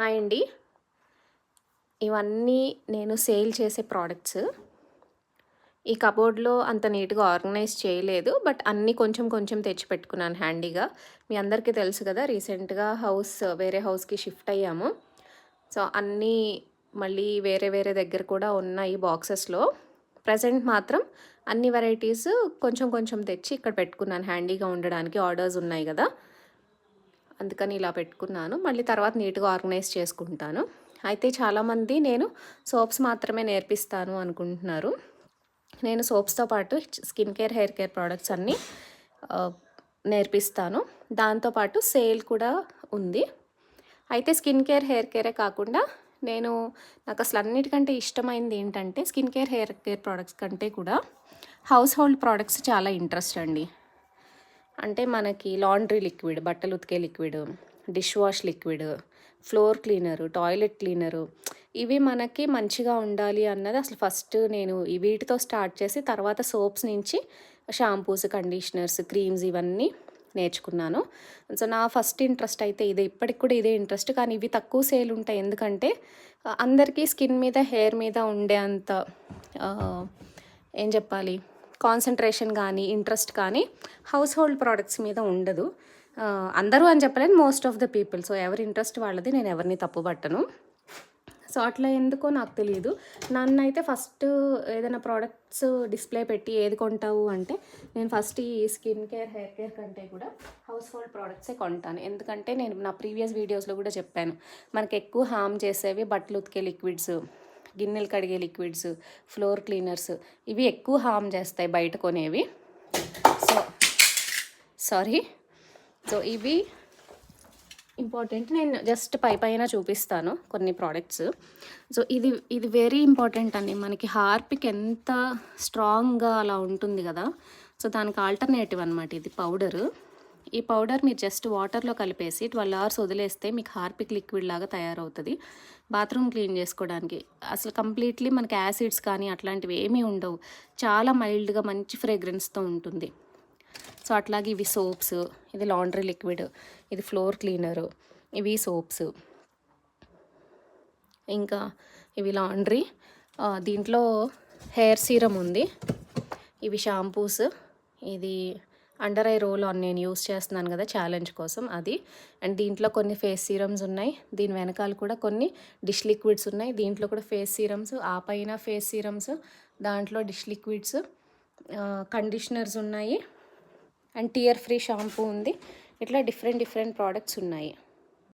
Hi అండి. ఇవన్నీ నేను సేల్ చేసే ప్రోడక్ట్స్. ఈ కబోర్డ్లో అంత నీట్గా ఆర్గనైజ్ చేయలేదు బట్ అన్నీ కొంచెం కొంచెం తెచ్చి పెట్టుకున్నాను హ్యాండీగా. మీ అందరికీ తెలుసు కదా రీసెంట్గా హౌస్ వేరే హౌస్కి షిఫ్ట్ అయ్యాము. సో అన్నీ మళ్ళీ వేరే వేరే దగ్గర కూడా ఉన్నాయి బాక్సెస్లో. ప్రజెంట్ మాత్రం అన్ని వెరైటీస్ కొంచెం కొంచెం తెచ్చి ఇక్కడ పెట్టుకున్నాను హ్యాండీగా ఉండడానికి. ఆర్డర్స్ ఉన్నాయి కదా. అందుకని ఇలా పెట్టుకున్నాను. మళ్ళీ తర్వాత నీట్గా ఆర్గనైజ్ చేసుకుంటాను. అయితే చాలామంది నేను సోప్స్ మాత్రమే నేర్పిస్తాను అనుకుంటున్నారు. నేను సోప్స్తో పాటు skin care hair care products అన్నీ నేర్పిస్తాను. దాంతోపాటు సేల్ కూడా ఉంది. అయితే స్కిన్ కేర్ హెయిర్ కేరే కాకుండా నేను నాకు అసలు అన్నిటికంటే ఇష్టమైంది ఏంటంటే skin care hair care products కంటే కూడా హౌస్ హోల్డ్ ప్రోడక్ట్స్ చాలా ఇంట్రెస్ట్ అండి. అంటే మనకి లాండ్రీ లిక్విడ్ బట్టలు ఉతికే liquid dish wash liquid floor cleaner toilet cleaner ఇవి మనకి మంచిగా ఉండాలి అన్నది అసలు ఫస్ట్ నేను వీటితో స్టార్ట్ చేసి తర్వాత సోప్స్ నుంచి షాంపూస్ కండిషనర్స్ క్రీమ్స్ ఇవన్నీ నేర్చుకున్నాను. సో నా ఫస్ట్ ఇంట్రెస్ట్ అయితే ఇదే ఇప్పటికి కూడా ఇదే ఇంట్రెస్ట్ కానీ ఇవి తక్కువ సేల్ ఉంటాయి. ఎందుకంటే అందరికీ స్కిన్ మీద హెయిర్ మీద ఉండే అంత ఏం చెప్పాలి? కాన్సన్ట్రేషన్ కానీ ఇంట్రెస్ట్ కానీ హౌస్ హోల్డ్ ప్రోడక్ట్స్ మీద ఉండదు. అందరూ అని చెప్పలేను most of the people so ఎవరి ఇంట్రెస్ట్ వాళ్ళది నేను ఎవరిని తప్పు పట్టను సో అట్లా ఎందుకో నాకు తెలియదు నన్ను అయితే ఫస్ట్ ఏదైనా ప్రోడక్ట్స్ డిస్ప్లే పెట్టి ఏది కొంటావు అంటే నేను ఫస్ట్ ఈ స్కిన్ కేర్ హెయిర్ కేర్ కంటే కూడా హౌస్ హోల్డ్ ప్రోడక్ట్సే కొంటాను. ఎందుకంటే నేను నా ప్రీవియస్ వీడియోస్లో కూడా చెప్పాను. మనకి ఎక్కువ హామ్ చేసేవి బట్టలు ఉతికే లిక్విడ్స్ గిన్నెలు కడిగే లిక్విడ్స్ ఫ్లోర్ క్లీనర్స్ ఇవి ఎక్కువ హామ్ చేస్తాయి బయట కొనేవి. So sorry. సో ఇవి ఇంపార్టెంట్. నేను జస్ట్ పై పైన చూపిస్తాను కొన్ని ప్రోడక్ట్స్. సో ఇది ఇది వెరీ ఇంపార్టెంట్ అండి. మనకి హార్పిక్ ఎంత స్ట్రాంగ్గా అలా ఉంటుంది కదా. సో దానికి ఆల్టర్నేటివ్ అనమాట ఇది పౌడరు. ఈ పౌడర్ మీరు జస్ట్ వాటర్లో కలిపేసి ట్వెల్వ్ అవర్స్ వదిలేస్తే మీకు హార్పిక్ లిక్విడ్ లాగా తయారవుతుంది. బాత్రూమ్ క్లీన్ చేసుకోవడానికి అసలు కంప్లీట్లీ మనకి యాసిడ్స్ కానీ అట్లాంటివి ఏమీ ఉండవు. చాలా మైల్డ్గా మంచి ఫ్రేగ్రెన్స్తో ఉంటుంది. సో అట్లాగే ఇవి సోప్స్ ఇది లాండ్రీ లిక్విడ్ ఇది ఫ్లోర్ క్లీనరు ఇవి సోప్స్. ఇంకా ఇవి లాండ్రీ దీంట్లో హెయిర్ సీరం ఉంది. ఇవి షాంపూస్ ఇది అండర్ ఐ రోల్ ఆన్ నేను యూస్ చేస్తున్నాను కదా ఛాలెంజ్ కోసం అది. అండ్ దీంట్లో కొన్ని ఫేస్ సీరమ్స్ ఉన్నాయి. దీని వెనకాల కూడా కొన్ని డిష్ లిక్విడ్స్ ఉన్నాయి. దీంట్లో కూడా ఫేస్ సీరమ్స్ ఆ పైన ఫేస్ సీరమ్స్ దాంట్లో డిష్ లిక్విడ్స్ కండిషనర్స్ ఉన్నాయి. అండ్ టియర్ ఫ్రీ షాంపూ ఉంది. ఇట్లా డిఫరెంట్ డిఫరెంట్ ప్రోడక్ట్స్ ఉన్నాయి.